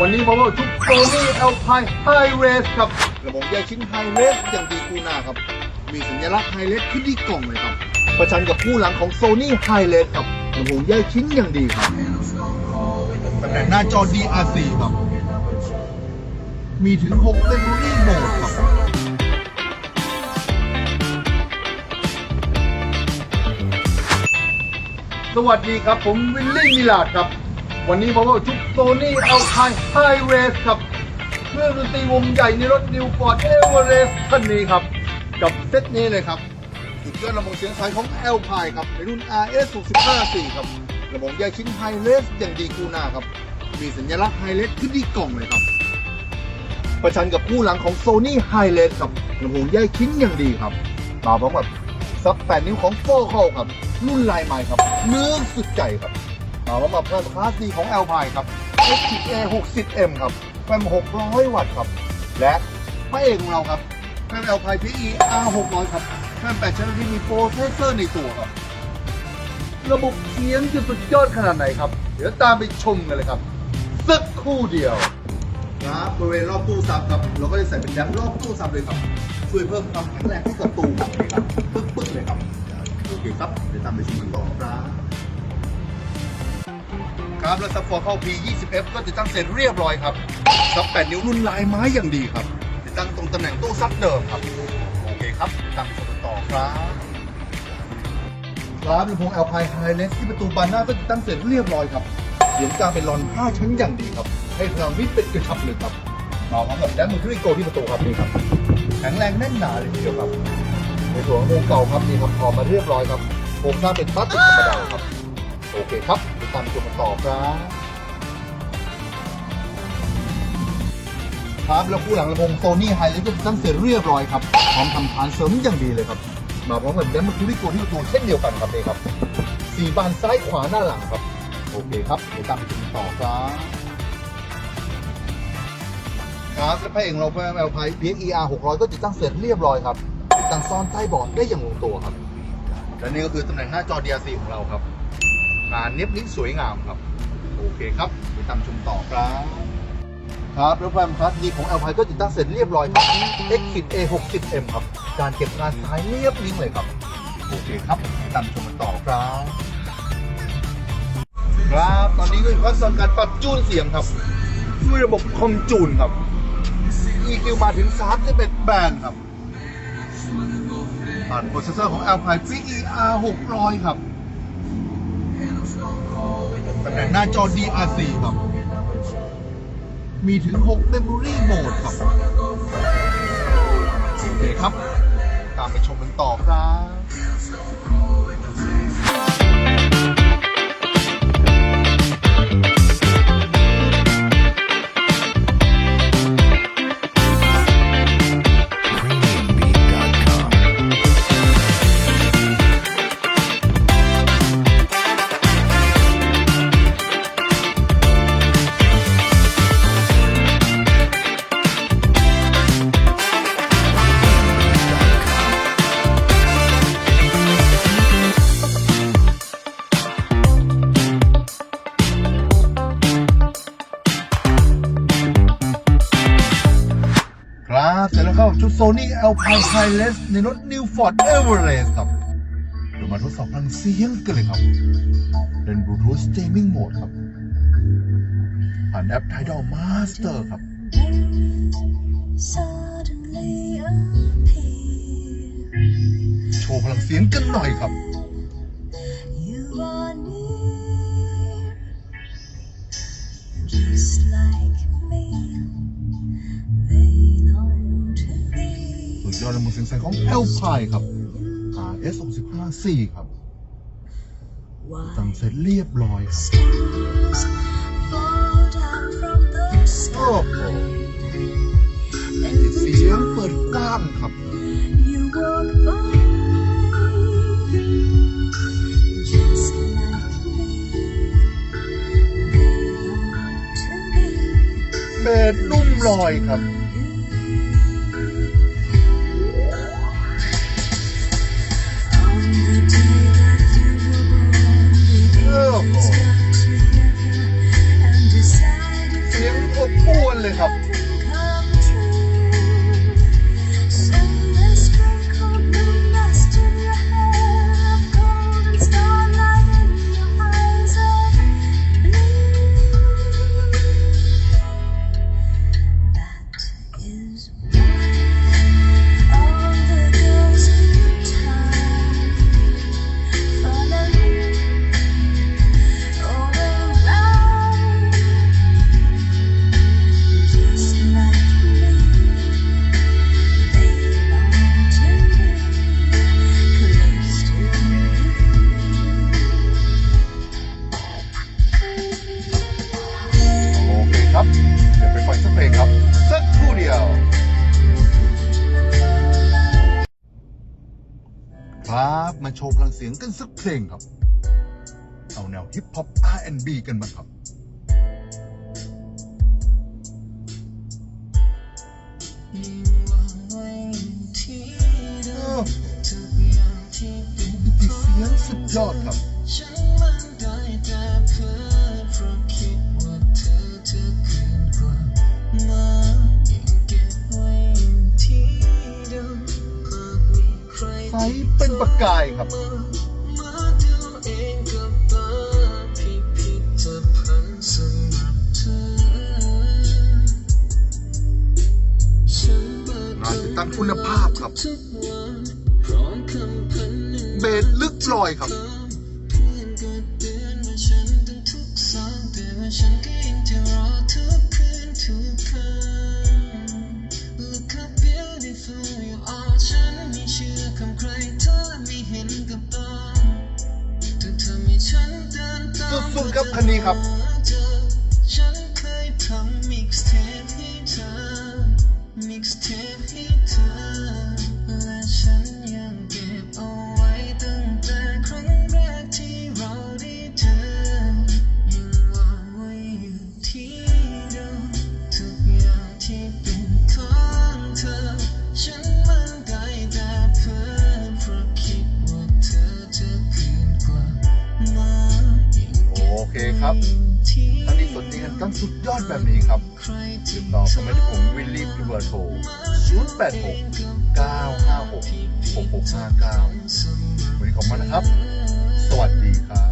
วันนี้มาว่าชุดโซนี่เอลไพไฮเรสครับระบบแยกชิ้นไฮเรสอย่างดีคู่หน้าครับ มีสัญลักษณ์ไฮเรสขึ้นที่กล่องเลยครับ ประชันกับคู่หลังของโซนี่ไฮเรสครับระบบแยกชิ้นอย่างดีครับตำแหน่งหน้าจอ DRC ครับ มีถึง6 Memory Mode ครับสวัสดีครับ ผมวิลลี่มิลาดครับ วันนี้มาว่าชุดโซนี่เอลไพไฮเรสครับเครื่องดนตรีวงใหญ่ในรถนิวฟอร์ดเอเวอเรสต์คันนี้ครับ กับเซตนี้เลยครับสุดยอดลำโพงเสียงสายของ l p ครับในรุ่น RS 654ครับลำโพงแยกชิ้นไฮเรสอย่างดีคู่หน้าครับ มีสัญลักษณ์ไฮเรสขึ้นที่กล่องเลยครับ ประชันกับคู่หลังของ Sony h i g h l e s ครับลำโพงแยกชิ้นอย่างดีครับมาพร้อมกับซับ8นิ้วของโฟเ a l ครับ รุ่นลายใหม่ครับเนื้อสุดใจครับ มาพร้อมกับเครื่องคลาสดีของ Alpine ครับ XTA 60M ครับแฟม600 วัตต์ครับ และพระเอกของเราครับแฟม Alpine PE R600 ครับแฟม8ชั้นที่มีโปรเซสเซอร์ในตัวครับ ระบบเสียงจะสุดยอดขนาดไหนครับ เดี๋ยวตามไปชมกันเลยครับ สักครู่เดียวครับบริเวณรอบตู้ซับครับ เราก็จะใส่เป็นแดมรอบตู้ซับเลยครับช่วยเพิ่มความแข็งแรงให้กับตู้ครับปึ๊กๆเลยครับโอเคครับเดี๋ยวตามไปชมกันต่อครับ ครับแล้วซับฟอร์เข้า P20F ก็ติดตั้งเสร็จเรียบร้อยครับซับ8นิ้วรุ่นลายไม้อย่างดีครับ ติดตั้งตรงตำแหน่งตู้ซับเดิมครับ โอเคครับเดี๋ยวตามไปชมกันต่อครับครับลำโพง Alpine High-Res ที่ประตูบานหน้าก็ติดตั้งเสร็จเรียบร้อยครับเสียงกลางเป็นรอน5ชั้นอย่างดีครับ ให้พลังมิดเป็นกระชับเลยครับมาพร้อมกับแดมมือคริโกที่ประตูครับนี่ครับแข็งแรงแน่นหนาเลยทีเดียวครับในส่วนของวงเก่าครับนี่ครับออกมาเรียบร้อยครับโครงสร้างเป็นพลาสติกธรรมดาครับ โอเคครับติดตามชมกันต่อครับครับแล้วคู่หลังลำโพงโซนี่ไฮเลก็ติดตั้งเสร็จเรียบร้อยครับพร้อมทำฐานเสริมอย่างดีเลยครับ มาพร้อมกับแดมมือคริโกที่ประตูเช่นเดียวกันครับนี่ครับสี่บานซ้ายขวาหน้าหลังครับ โอเคครับเดี๋ยวตามชมต่อครับครับและพระเอกเราแอลไพ PXER 600 ก็ติดตั้งเสร็จเรียบร้อยครับติดตั้งซ่อนใต้เบาะได้อย่างลงตัวครับและนี่ก็คือตำแหน่งหน้าจอ DRC ของเราครับ งานเนียบนิ้สวยงามครับ โอเคครับเดี๋ยวตามชมต่อครับ ครับแล้วความคลาสดีของ a l p i ก็ติดตั้งเสร็จเรียบร้อยครับ X A 6 0 M ครับ การเก็บงานซ้ายเรียบนิ่งเลยครับ โอเคครับเดี๋ยวตามชมกันต่อครับ ครับตอนนี้ก็อยู่ขั้นตอนการปรับจูนเสียงครับด้วยระบบคอมจูนครับ EQ มาถึง31แบนด์ครับผ่านโปรเซสเซอร์ของ Alpine PER 600 ครับ ตำแหน่งหน้าจอ DRC ครับ มีถึง 6 Memory Mode ครับ โอเคครับ ตามไปชมกันต่อครับ เสร็จแล้วครับชุด Sony Alpine High-Res ในรถ New Ford Everest ครับเดี๋ยวมาทดสอบพลังเสียงกันเลยครับเป็น Bluetooth Streaming Mode ครับ ผ่านแอป Tidal Master ครับ suddenly appear. โชว์พลังเสียงกันหน่อยครับ อดระมุนเสียงใสของ Alpine ครับ S สองสิบห้าสี่ครับสั่งเสร็จเรียบร้อยครับโอ้โหเสียงเปิดกว้างครับเบสนุ่มลอยครับ เลยครับ บมาโชว์พลังเสียงกันสักเพลงครับ เอาแนวฮิปฮอป R&B กันมาครับเออเสียงสุดยอดครับ กายครับมาดูเองาพิพิธภัณฑ์สำหรับเธอฉันเปิดงานติดตั้งคุณภาพครับทุกวันพร้อมคำพันหนึ่งเบสลึกลอยครับ สุดๆครับคันนี้ครับเธอฉันเคยทำ mixtape ให้เธอ mixtape ให้เธ คครับถ้าที่สนใจกันต้องสุดยอดแบบนี้ครับติดต่อเข้ามาที่ผมวิลลี่พิเบอร์โทร086 956 6659 วันนี้ขอบคุณนะครับ สวัสดีครับ